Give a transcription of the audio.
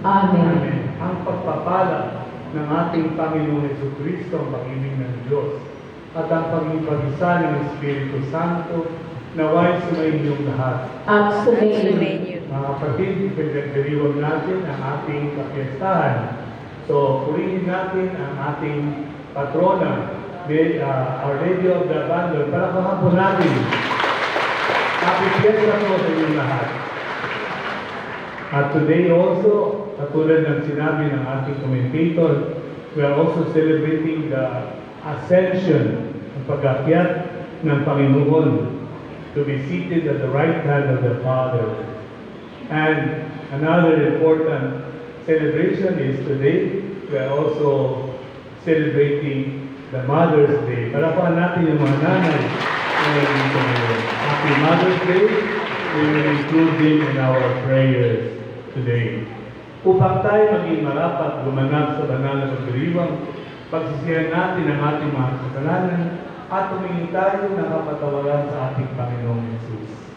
Amen. Amen. Ang pagpapala ng ating Panginoong Yesu Kristo, ang pag-ibig ng Diyos, at ang pag-ipag-isa ng Espiritu Santo, naway sumainyong lahat. At sumayin. Mga kapatid, ipinagdiriwag natin ang ating kapiestahan. So, purihin natin ang ating patrona, the, uh, Our Lady of the Abandon. Para kahapon natin. Happy Fiesta po sa inyong lahat. At today also, katulad ng sinabi ng ating commentator, we are also celebrating the ascension, ang pag-akyat ng Panginoon to be seated at the right hand of the Father. And another important celebration is today, we are also celebrating the Mother's Day. Parapahan natin yung mga nanay. Happy Mother's Day. We will include them in our prayers today. Upang tayo maging marapat gumanap sa banal na pagdiriwang, pagsisihan natin ang ating mga kasalanan at tumingin tayo ng kapatawaran sa ating Panginoong Yesus.